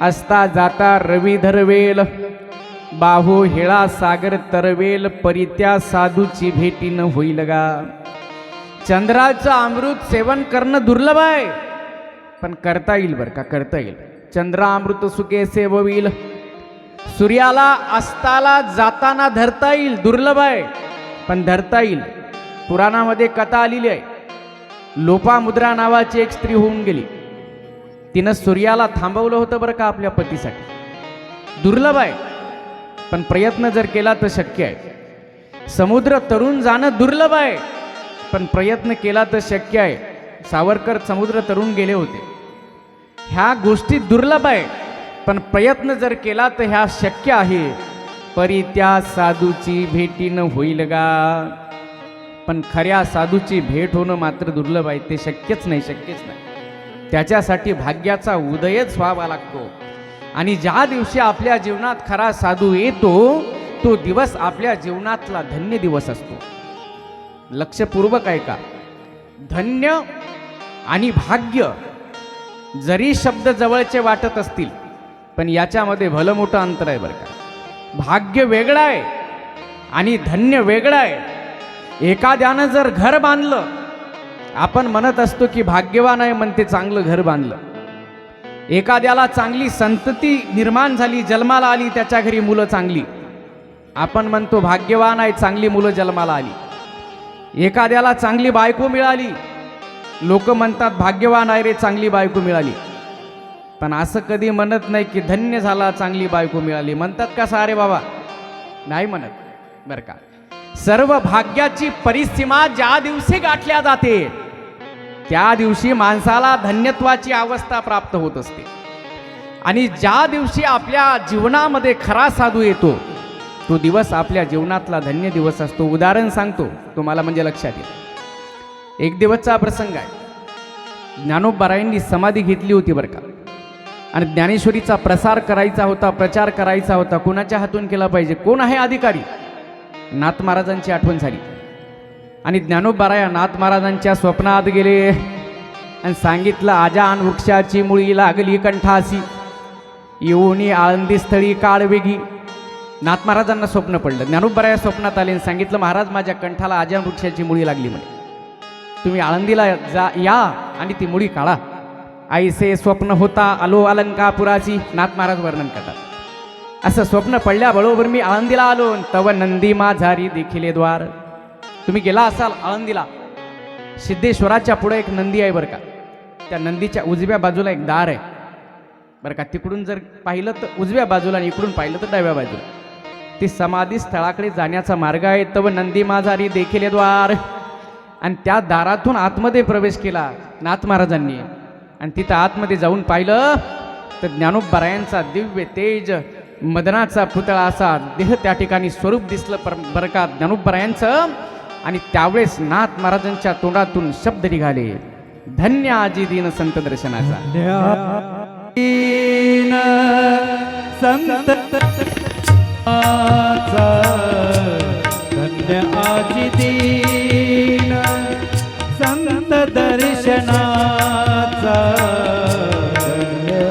असता जाता रवी धरवेल. बाहू हेळा सागर तरवेल परित्या साधूची भेटीनं होईल गा. चंद्राचं अमृत सेवन करणं दुर्लभ आहे. पण करता येईल बरं का? करता येईल. चंद्रा अमृत सुखे सेववील. सूर्याला अस्ताला जाताना धरता येईल दुर्लभ आहे. पण धरता येईल. पुराणामध्ये कथा आलेली आहे. लोपामुद्रा नावाची एक स्त्री होऊन गेली. तिनं सूर्याला थांबवलं होतं बरं का आपल्या पतीसाठी. दुर्लभ आहे पण प्रयत्न जर केला तर शक्य आहे. समुद्र तरुण जाणं दुर्लभ आहे पण प्रयत्न केला तर शक्य आहे. सावरकर समुद्र तरुण गेले होते. ह्या गोष्टी दुर्लभ आहे पण प्रयत्न जर केला तर ह्या शक्य आहे. परी त्या साधूची भेटीनं होईल गा पण खऱ्या साधूची भेट होणं मात्र दुर्लभ आहे ते शक्यच नाही शक्यच नाही. त्याच्यासाठी भाग्याचा उदयच व्हावा लागतो. आणि ज्या दिवशी आपल्या जीवनात खरा साधू येतो तो दिवस आपल्या जीवनातला धन्य दिवस असतो. लक्षपूर्वक आहे का धन्य आणि भाग्य जरी शब्द जवळचे वाटत असतील पण याच्यामध्ये भलं मोठं अंतर आहे बरं का. भाग्य वेगळं आहे आणि धन्य वेगळं आहे. एखाद्यानं जर घर बांधलं आपण म्हणत असतो की भाग्यवान आहे म्हणते चांगलं घर बांधलं. एखाद्याला चांगली संतती निर्माण झाली जन्माला आली त्याच्या घरी मुलं चांगली. आपण म्हणतो भाग्यवान आहे चांगली मुलं जन्माला आली. एखाद्याला चांगली बायको मिळाली लोक म्हणतात भाग्यवान आहे रे चांगली बायको मिळाली. पण असं कधी म्हणत नाही की धन्य झाला चांगली बायको मिळाली. म्हणतात का सारे बाबा? नाही म्हणत बरं का. सर्व भाग्याची परिसीमा ज्या दिवशी गाठल्या जाते त्या दिवशी माणसाला धन्यत्वाची अवस्था प्राप्त होत असते. आणि ज्या दिवशी आपल्या जीवनामध्ये खरा साधू येतो तो दिवस आपल्या जीवनातला धन्य दिवस असतो. उदाहरण सांगतो तुम्हाला म्हणजे लक्षात येईल. एक दिवसचा प्रसंग आहे. ज्ञानोबारायांनी समाधी घेतली होती बरं का. आणि ज्ञानेश्वरीचा प्रसार करायचा होता प्रचार करायचा होता. कोणाच्या हातून केला पाहिजे? कोण आहे अधिकारी? नाथ महाराजांची आठवण झाली. आणि ज्ञानोबाराया नाथ महाराजांच्या स्वप्नात गेले. आणि सांगितलं आजान वृक्षाची मुळी लागली कंठासी. येऊनी आळंदी स्थळी काळ वेगी. नाथ महाराजांना स्वप्न पडलं. ज्ञानोबाराया स्वप्नात आले आणि सांगितलं महाराज माझ्या कंठाला आजान वृक्षाची मुळी लागली म्हणे. तुम्ही आळंदीला जा या आणि ती मुळी काढा. आईसे स्वप्न होता आलो अलंकापुराची नाथ महाराज वर्णन करतात. असं स्वप्न पडल्याबरोबर मी आळंदीला आलो तव नंदी माझारी देखील द्वार. तुम्ही गेला असाल आळंदीला सिद्धेश्वराच्या पुढे एक नंदी आहे बरं का. त्या नंदीच्या उजव्या बाजूला एक दार आहे. बरं का तिकडून जर पाहिलं तर उजव्या बाजूला आणि इकडून पाहिलं तर डाव्या बाजूला. ती समाधी स्थळाकडे जाण्याचा मार्ग आहे तव नंदी माझारी देखील द्वार. आणि त्या दारातून आतमध्ये प्रवेश केला नाथ महाराजांनी. आणि तिथं आतमध्ये जाऊन पाहिलं तर ज्ञानोबरायांचा दिव्य तेज मदनाचा पुतळा असा देह त्या ठिकाणी स्वरूप दिसलं पर बरं का ज्ञानोबरायांचं आणि त्यावेळेस नाथ महाराजांच्या तोंडातून शब्द निघाले. धन्य आजी दिन संत दर्शनाचा. संत धन्य आजी दिन संत दर्शनाचा. धन्य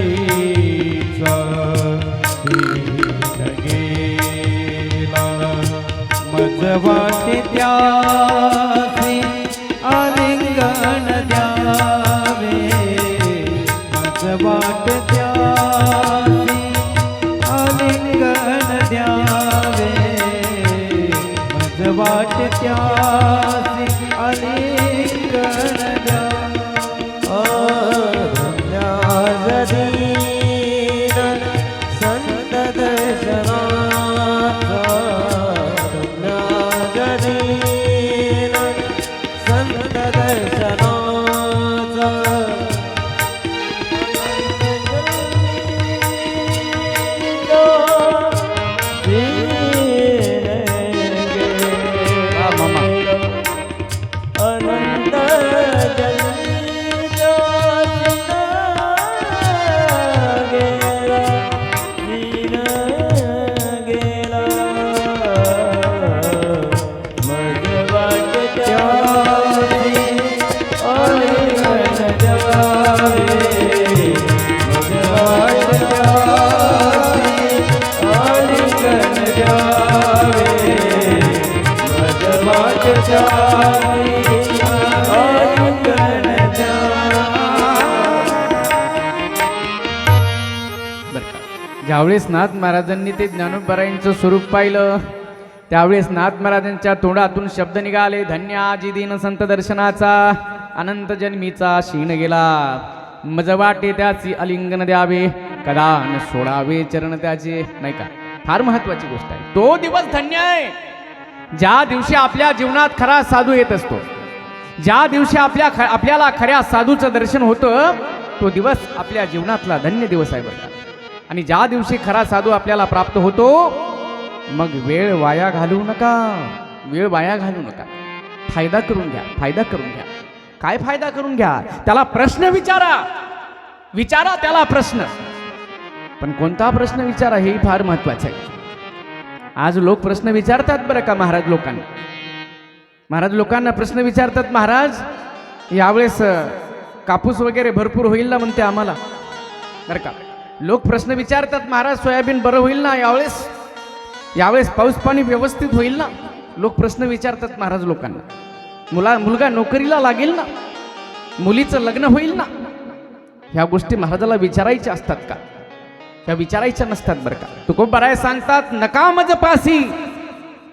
वाटे आलिंगन द्या ज्यावेळेस नाथ महाराजांनी ते ज्ञानोबरायांचं स्वरूप पाहिलं. त्यावेळेस नाथ महाराजांच्या तोंडातून शब्द निघाले धन्य आजी दीन संत दर्शनाचा अनंत जन्मीचा शीण गेला. मज वाटे त्याची अलिंगन द्यावे कदा न सोडावे चरण त्याचे. नाही का? फार महत्वाची गोष्ट आहे. तो दिवस धन्य आहे. ज्या दिवशी आपल्या जीवनात खरा साधू येत असतो ज्या दिवशी आपल्या ख आपल्याला खऱ्या साधूचं दर्शन होतं तो दिवस आपल्या जीवनातला धन्य दिवस आहे बरं आणि ज्या दिवशी खरा साधू आपल्याला प्राप्त होतो मग वेळ वाया घालवू नका. वेळ वाया घालवू नका. फायदा करून घ्या फायदा करून घ्या. काय फायदा करून घ्या? त्याला प्रश्न विचारा. विचारा त्याला प्रश्न. पण कोणता प्रश्न विचारा हेही फार महत्वाचं आहे. आज लोक प्रश्न विचारतात बरं का महाराज लोकांना? महाराज लोकांना प्रश्न विचारतात महाराज यावेळेस कापूस वगैरे भरपूर होईल ना? म्हणते आम्हाला. बरं का? लोक प्रश्न विचारतात महाराज सोयाबीन बरं होईल ना यावेळेस? यावेळेस पाऊस पाणी व्यवस्थित होईल ना? लोक प्रश्न विचारतात महाराज लोकांना मुला मुलगा नोकरीला लागेल ना? मुलीचं लग्न होईल ना? ह्या गोष्टी महाराजाला विचारायच्या असतात का? ह्या विचारायच्या नसतात बरं का? तुकोबराय सांगतात नकामज पासी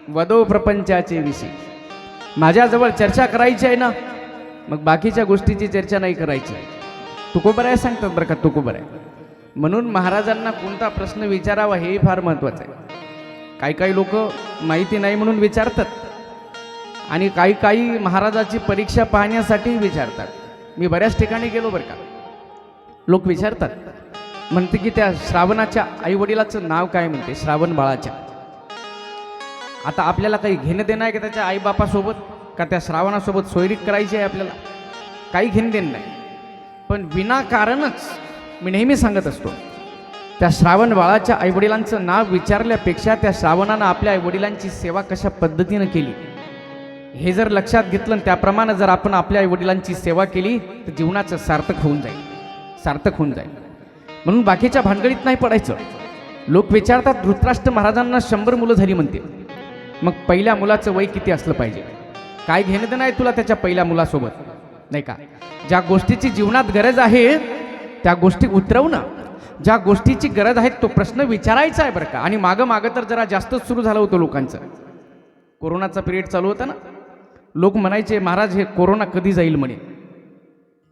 वदो प्रपंचाचे विषयी. माझ्याजवळ चर्चा करायची आहे ना मग बाकीच्या गोष्टीची चर्चा नाही करायची. तुकोबराय सांगतात बरं का? तुकोबराय म्हणून महाराजांना कोणता प्रश्न विचारावा हे फार महत्त्वाचं आहे. काही काही लोक माहिती नाही म्हणून विचारतात. आणि काही काही महाराजाची परीक्षा पाहण्यासाठी विचारतात. मी बऱ्याच ठिकाणी गेलो बरं का. लोक विचारतात. म्हणते की त्या श्रावणाच्या आईवडिलाचं नाव काय म्हणते? श्रावण बाळाच्या. आता आपल्याला काही घेणं देणं आहे का त्याच्या आईबापासोबत? का त्या श्रावणासोबत सोयरीक करायची आहे आपल्याला? काही घेणं देणं नाही. पण विनाकारणच मी नेहमी सांगत असतो त्या श्रावण बाळाच्या आईवडिलांचं नाव विचारल्यापेक्षा त्या श्रावणानं आपल्या आईवडिलांची सेवा कशा पद्धतीनं केली? हे जर लक्षात घेतलं आणि त्याप्रमाणे जर आपण आपल्या आईवडिलांची सेवा केली तर जीवनाचं सार्थक होऊन जाईल. सार्थक होऊन जाईल. म्हणून बाकीच्या भानगडीत नाही पडायचं. लोक विचारतात धृतराष्ट्र महाराजांना शंभर मुलं झाली म्हणते. मग पहिल्या मुलाचं वय किती असलं पाहिजे? काय घेणं देणं आहे तुला त्याच्या पहिल्या मुलासोबत? नाही का? ज्या गोष्टीची जीवनात गरज आहे त्या गोष्टी उतरवणं ज्या गोष्टीची गरज आहे तो प्रश्न विचारायचा आहे बरं का. आणि मागं मागं तर जरा जास्तच सुरू झालं होतं लोकांचं. कोरोनाचा पिरियड चालू होता ना. लोक म्हणायचे महाराज हे कोरोना कधी जाईल म्हणे.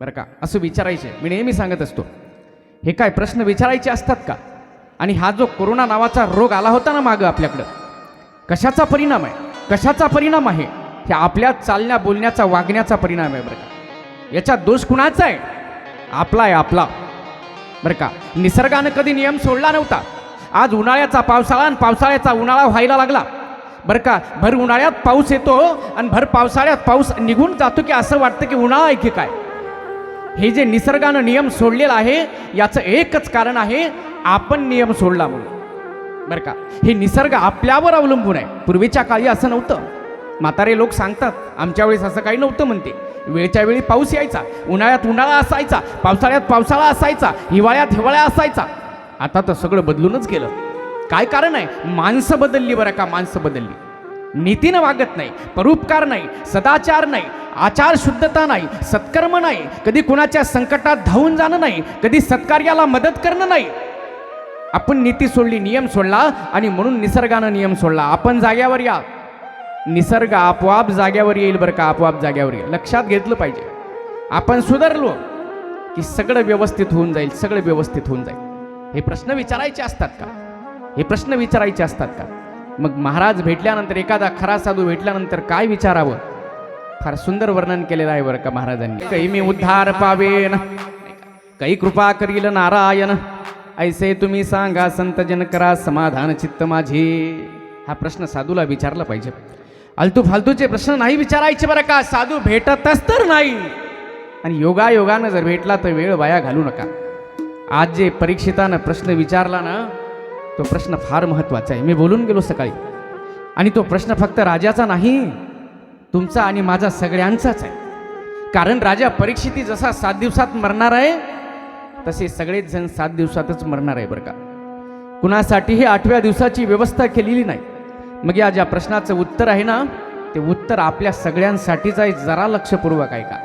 बरं का? असं विचारायचे. मी नेहमी सांगत असतो. हे काय प्रश्न विचारायचे असतात का? आणि हा जो कोरोना नावाचा रोग आला होता ना मागं आपल्याकडं कशाचा परिणाम आहे? कशाचा परिणाम आहे? हे आपल्या चालण्या बोलण्याचा वागण्याचा परिणाम आहे बरं का. याचा दोष कुणाचा आहे? आपला आहे आपला. बरं का? निसर्गानं कधी नियम सोडला नव्हता. आज उन्हाळ्याचा पावसाळा आणि पावसाळ्याचा उन्हाळा व्हायला लागला. बरं का? भर उन्हाळ्यात पाऊस येतो आणि भर पावसाळ्यात पाऊस निघून जातो की असं वाटतं की उन्हाळा आहे की काय? हे जे निसर्गानं नियम सोडलेला आहे याचं एकच कारण आहे आपण नियम सोडला म्हणून. बरं का? हे निसर्ग आपल्यावर अवलंबून आहे. पूर्वीच्या काळी असं नव्हतं. म्हातारे लोक सांगतात आमच्या वेळेस असं काही नव्हतं म्हणते. वेळच्या वेळी पाऊस यायचा उन्हाळ्यात उन्हाळा असायचा पावसाळ्यात पावसाळा असायचा हिवाळ्यात हिवाळा असायचा. आता तर सगळं बदलूनच गेलं. काय कारण आहे? माणसं बदलली बरं का माणसं बदलली. नीतीनं वागत नाही परोपकार नाही सदाचार नाही आचार शुद्धता नाही सत्कर्म नाही कधी कुणाच्या संकटात धावून जाणं नाही कधी सत्कार्याला मदत करणं नाही. आपण नीती सोडली नियम सोडला आणि म्हणून निसर्गानं नियम सोडला. आपण जाग्यावर या. निसर्ग आपोआप जाग्यावर येईल बरं का आपोआप जाग्यावर येईल. लक्षात घेतलं पाहिजे. आपण सुधारलो की सगळं व्यवस्थित होऊन जाईल सगळं व्यवस्थित होऊन जाईल. हे प्रश्न विचारायचे असतात का? हे प्रश्न विचारायचे असतात का? मग महाराज भेटल्यानंतर एखादा खरा साधू भेटल्यानंतर काय विचारावं? फार सुंदर वर्णन केलेलं आहे बरं का महाराजांनी. काही मी उद्धार पावेन काही कृपा करील नारायण ऐसे तुम्ही सांगा संतजन करा समाधान चित्त माझे. हा प्रश्न साधूला विचारला पाहिजे. आलतू फालतूचे प्रश्न नाही विचारायचे बरं का. साधू भेटतच तर नाही. आणि योगा योगानं जर भेटला तर वेळ वाया घालू नका. आज जे परीक्षितानं प्रश्न विचारला ना तो प्रश्न फार महत्त्वाचा आहे. मी बोलून गेलो सकाळी. आणि तो प्रश्न फक्त राजाचा नाही तुमचा आणि माझा सगळ्यांचाच आहे. कारण राजा परीक्षिती जसा सात दिवसात मरणार आहे तसे सगळेच जण सात दिवसातच मरणार आहे बरं का. कुणासाठीही आठव्या दिवसाची व्यवस्था केलेली नाही. मग या ज्या प्रश्नाचं उत्तर आहे ना ते उत्तर आपल्या सगळ्यांसाठीच आहे जरा लक्षपूर्वक आहे का